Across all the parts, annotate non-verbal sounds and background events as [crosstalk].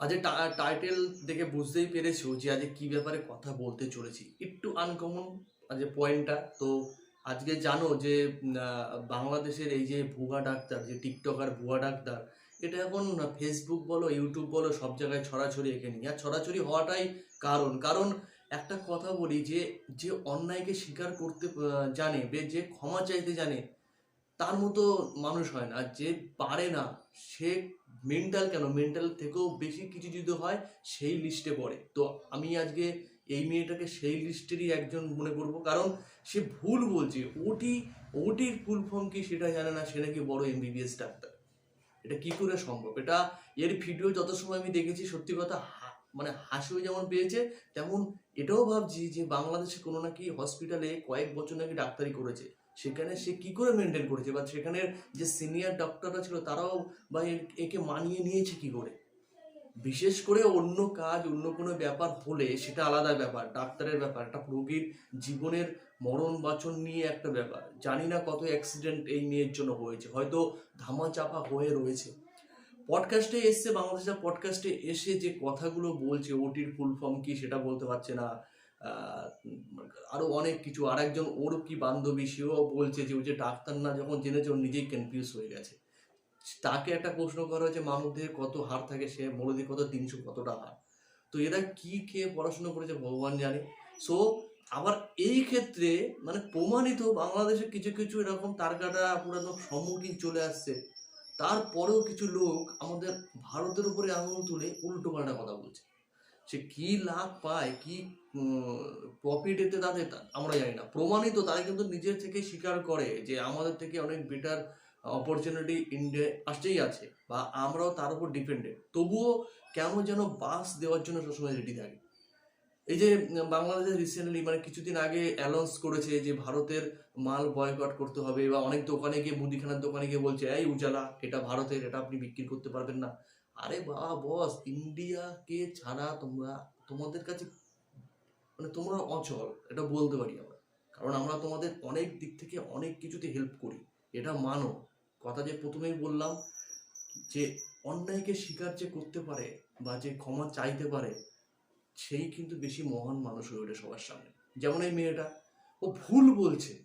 আজ টাইটেল দেখে বুঝতেই পেরেছ যে আজ কি ব্যাপারে কথা বলতে চলেছি। একটু আনকমন আজ পয়েন্টটা তো আজকে জানো যে বাংলাদেশের এই যে ভুয়া ডাক্তার, যে টিকটকার, ভুয়া ডাক্তার, এটা এখন ফেসবুক বলো ইউটিউব বলো, সব জায়গায় ছড়াছড়ি এঁকে নিয়ে। আর ছড়াছড়ি হওয়াটাই কারণ। কারণ একটা কথা বলি যে যে অন্যায়কে স্বীকার করতে জানে বে, যে ক্ষমা চাইতে জানে, তার মতো মানুষ হয় না। যে পারে না, সে মেন্টাল কেন? মেন্টাল থেকেও বেশি কিছু যদি হয় সেই লিস্টে পড়ে। তো আমি আজকে এই মেয়েটাকে সেই লিস্টেরই একজন মনে করব। কারণ সে ভুল বলছে। ওটি ওটির ফুল ফর্ম কি সেটা জানে না। সে নাকি বড় এমবিবিএস ডাক্তার এটা কি করে সম্ভব? এটা এর ভিডিও যত সময় আমি দেখেছি, সত্যি কথা মানে হাসিও যেমন পেয়েছে, তেমন এটাও ভাবছি যে বাংলাদেশে কোনো নাকি হসপিটালে কয়েক বছর নাকি ডাক্তারি করেছে। সেখানে সে কি করে মেনটেন করেছে? বা সেখানের যে সিনিয়র ডক্টররা ছিল, তারাও বা একে মানিয়ে নিয়েছে কি করে? বিশেষ করে অন্য কাজ, অন্য কোনো ব্যাপার হলে সেটা আলাদা ব্যাপার, ডাক্তারের ব্যাপার, একটা রোগীর জীবনের মরণ বাচন নিয়ে একটা ব্যাপার। জানি না কত অ্যাক্সিডেন্ট এই মেয়ের জন্য হয়েছে, হয়তো ধামাচাপা হয়ে রয়েছে। পডকাস্টে এসছে, বাংলাদেশের পডকাস্টে এসে যে কথাগুলো বলছে ওটির ফুল ফর্ম কি সেটা বলতে পারছে না। আহ, আরও অনেক কিছু। আর একজন ওর কি বান্ধবী সেও বলছে যে ও যে ডাক্তার না যখন জেনেছে ও নিজেই কনফিউজ হয়ে গেছে। তাকে একটা প্রশ্ন করা হয়েছে মানবদেহে কত হার থাকে সে দিয়ে কত তিনশো কতটা হার তো এরা কি খেয়ে পড়াশোনা করেছে ভগবান জানে। সো আবার এই ক্ষেত্রে মানে প্রমাণিত বাংলাদেশে কিছু কিছু এরকম তারকাটা পুরো একদম সম্মুখীন চলে আসছে। তারপরেও কিছু লোক আমাদের ভারতের উপরে আঙুল তুলে উল্টো পাল্টা কথা বলছে। সে কি লাভ পায়, কি প্রফিট এতে তাদের আমরা জানি না। প্রমাণিত তারা কিন্তু নিজের থেকে স্বীকার করে যে আমাদের থেকে অনেক বেটার অপরচুনিটি ইন্ডিয়া আসতেই আছে বা আমরাও তার উপর ডিপেন্ডেন্ট তবুও কেন যেন বাস দেওয়ার জন্য সবসময় রেডি থাকে? এই যে বাংলাদেশে রিসেন্টলি মানে কিছুদিন আগে অ্যানাউন্স করেছে যে ভারতের মাল বয়কট করতে হবে বা অনেক দোকানে গিয়ে মুদিখানার দোকানে গিয়ে বলছে, এই উজালা, এটা ভারতের, এটা আপনি বিক্রি করতে পারবেন না। আরে বাবা বস ইন্ডিয়াকে ছাড়া তোমরা, তোমাদের কাছে মানে তোমরা অচল, এটা বলতে পারি আমরা। কারণ আমরা তোমাদের অনেক দিক থেকে অনেক কিছুতে হেল্প করি, এটা মানো। কথা যে প্রথমেই বললাম, যে অন্যায়কে স্বীকার যে করতে পারে বা যে ক্ষমা চাইতে পারে, সেই কিন্তু বেশি মহান মানুষ হয়ে ওঠে সবার সামনে। যেমন এই মেয়েটা, ও ভুল বলছে।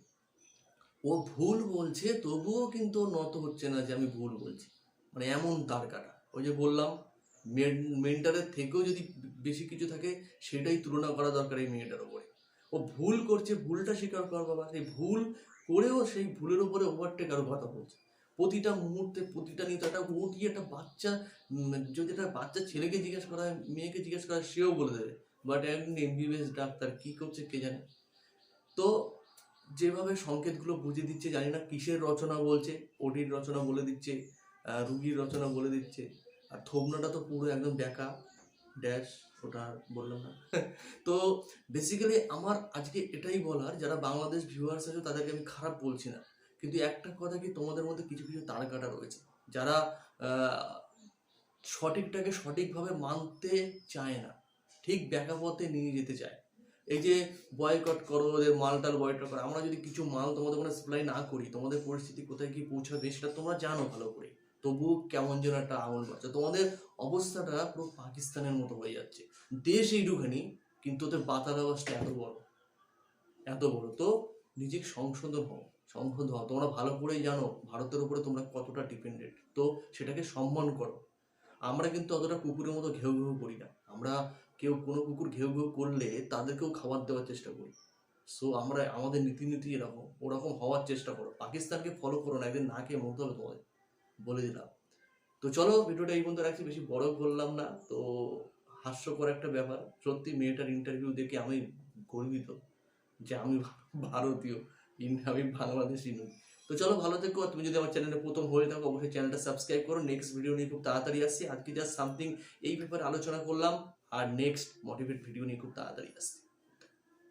ও ভুল বলছে, তবুও কিন্তু নত হচ্ছে না যে আমি ভুল বলছি। মানে এমন তার কাটা। ওই যে বললাম মেন্টারের থেকেও যদি বেশি কিছু থাকে, সেটাই তুলনা করা দরকার এই মেয়েটার উপরে। ও ভুল করছে, ভুলটা স্বীকার কর বাবা, সেই ভুল করেও সেই ভুলের উপরে ওভারটেক আরও কথা বলছে। প্রতিটা মুহূর্তে, প্রতিটা নিতে একটা ওটি একটা বাচ্চা যদি একটা বাচ্চা ছেলেকে জিজ্ঞেস করা হয়, মেয়েকে জিজ্ঞেস করা হয়, সেও বলে দেবে বাট একজন এমবিবিএস ডাক্তার, কি করছে কে জানে? তো যেভাবে সংকেতগুলো বুঝিয়ে দিচ্ছে, জানি না কিসের রচনা বলছে ওটির রচনা বলে দিচ্ছে রুগীর রচনা বলে দিচ্ছে আর থোবনাটা তো পুরো একদম ব্যাকা ড্যাশ ওটা বললাম না। [laughs] তো বেসিক্যালি আমার আজকে এটাই বলার, যারা বাংলাদেশ ভিউয়ার্স আছে, তাদেরকে আমি খারাপ বলছি না। কিন্তু একটা কথা কি, তোমাদের মধ্যে কিছু কিছু তার কাটা রয়েছে। যারা সঠিকটাকে সঠিকভাবে মানতে চায় না, ঠিক ব্যাকা পথে নিয়ে যেতে চায়। এই যে বয়কট করো, ওদের মালটাল বয়কট করো, আমরা যদি কিছু মাল তোমাদের ওখানে সাপ্লাই না করি, তোমাদের পরিস্থিতি কোথায় কি পৌঁছাবে, সেটা তোমরা জানো ভালো করে। তবুও কেমন যেন একটা আঙুল বাড়ছে তোমাদের অবস্থাটা পুরো পাকিস্তানের মতো হয়ে যাচ্ছে। দেশ এইটুখানি, কিন্তু ওদের বাতার আওয়াজটা এত বড় এত বড়। তো নিজেকে সংশোধন হও সংশোধন হও। তোমরা ভালো করেই জানো, ভারতের উপরে তোমরা কতটা ডিপেন্ডেন্ট তো সেটাকে সম্মান করো। আমরা কিন্তু অতটা কুকুরের মতো ঘেউ ঘেউ করি না। আমরা কেউ কোনো কুকুর ঘেউ ঘেউ করলে তাদেরকেও খাবার দেওয়ার চেষ্টা করি। সো আমরা, আমাদের নীতি নীতি এরকম, ওরকম হওয়ার চেষ্টা করো। পাকিস্তানকে ফলো করো না, একদিন না খেয়ে মরতে হবে তোমাদের। বলে দিলাম। তো চলো, ভিডিওটা এই পর্যন্ত রাখছি, বেশি বড় করলাম না। তো হাস্যকর একটা ব্যাপার, সত্যি মেয়েটার ইন্টারভিউ দেখে আমি গর্বিত যে আমি ভারতীয় আমি বাংলাদেশি নই। তো চলো, ভালো থেকো। তুমি যদি আমার চ্যানেলে প্রথম হয়ে থাকো, অবশ্যই চ্যানেলটা সাবস্ক্রাইব করো। নেক্সট ভিডিও নিয়ে খুব তাড়াতাড়ি আসছি। আজকে জাস্ট সামথিং এই ব্যাপারে আলোচনা করলাম। আর নেক্সট মোটিভেট ভিডিও নিয়ে খুব তাড়াতাড়ি আসছি।